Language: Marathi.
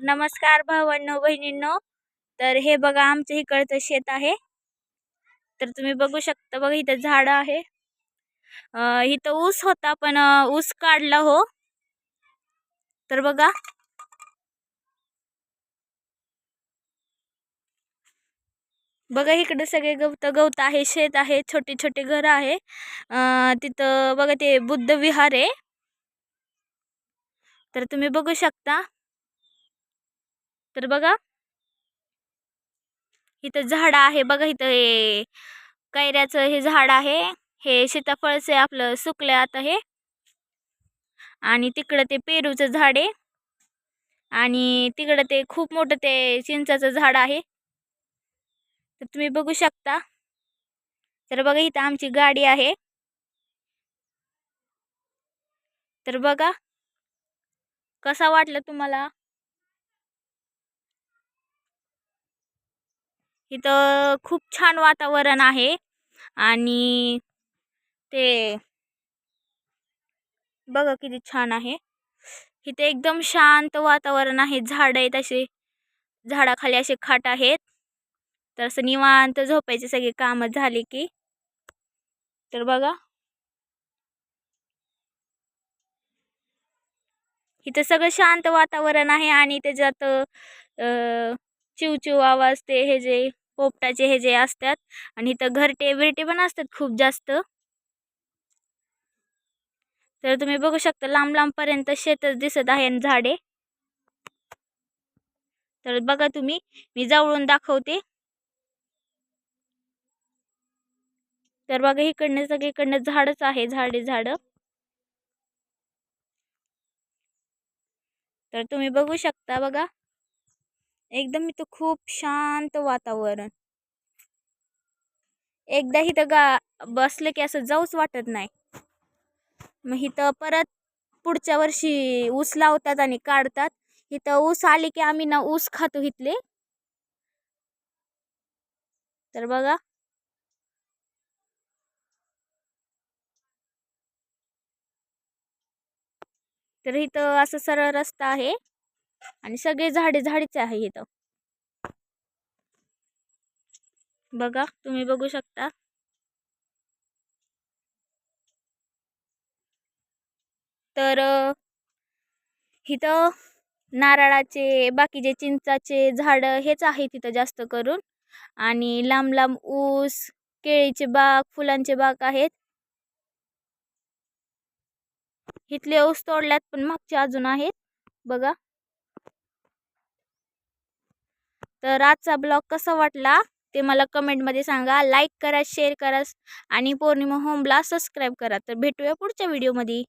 नमस्कार भावांनो बहिणींनो. तर हे बघा आमच्या इकडचं शेत आहे. तर तुम्ही बघू शकता बघा इथं झाडं आहे. इथं ऊस होता पण ऊस काढला हो. तर बघा. बघा इकडे सगळे गवत गवत आहे शेत आहे छोटे छोटे घर आहे. तिथं बघा ते बुद्ध विहार आहे. तर तुम्ही बघू शकता. तर बघा. इथं झाड आहे बघा इथं हे. कैऱ्याचं हे झाड आहे. हे सीताफळचे आपलं सुकले आता हे. आणि तिकडं ते पेरूचं झाड आहे. आणि तिकडं ते खूप मोठं ते चिंचाचं झाड आहे. तर तुम्ही बघू शकता. तर बघा इथं आमची गाडी आहे. तर बघा. कसा वाटलं तुम्हाला? इथं खूप छान वातावरण आहे. आणि ते बघा किती छान आहे. इथे एकदम शांत वातावरण आहे. झाड आहेत असे. झाडाखाली असे खाट आहेत. तर असं निवांत झोपायचे सगळे कामं झाले की. तर बघा. इथं सगळं शांत वातावरण आहे आणि त्याच्यात चिवचिव आवाज ते हे जे पोपटाचे हे जे असतात आणि इथं घरटे बिरटे पण असतात खूप जास्त. तर तुम्ही बघू शकता लांब लांबपर्यंत शेतच दिसत आहे आणि झाडे. तर बघा तुम्ही मी जवळून दाखवते. तर बघा इकडनं सगळीकडनं झाडच आहे झाडे झाडं. तर तुम्ही बघू शकता बघा. एकदम इथं खूप शांत वातावरण. एकदा इथं गा बसलं की असं जाऊच वाटत नाही. मग इथं परत पुढच्या वर्षी ऊस लावतात आणि काढतात. इथं ऊस आले की आम्ही ना ऊस खातो इथले. तर बघा. तर इथं असं सरळ रस्ता आहे. आणि सगळे झाडे झाडेच आहे इथं बघा तुम्ही बघू शकता. तर इथं नारळाचे बाकीचे चिंचाचे झाडं हेच आहे तिथं जास्त करून. आणि लांब लांब ऊस केळीचे बाग फुलांचे बाग आहेत. इथले ऊस तोडल्यात पण मागचे अजून आहेत. बघा. तर आजचा ब्लॉग कसा वाटला ते मला कमेंटमध्ये सांगा. लाईक करा शेअर करा आणि पौर्णिमा होमला सबस्क्राईब करा. तर भेटूया पुढच्या व्हिडिओमध्ये.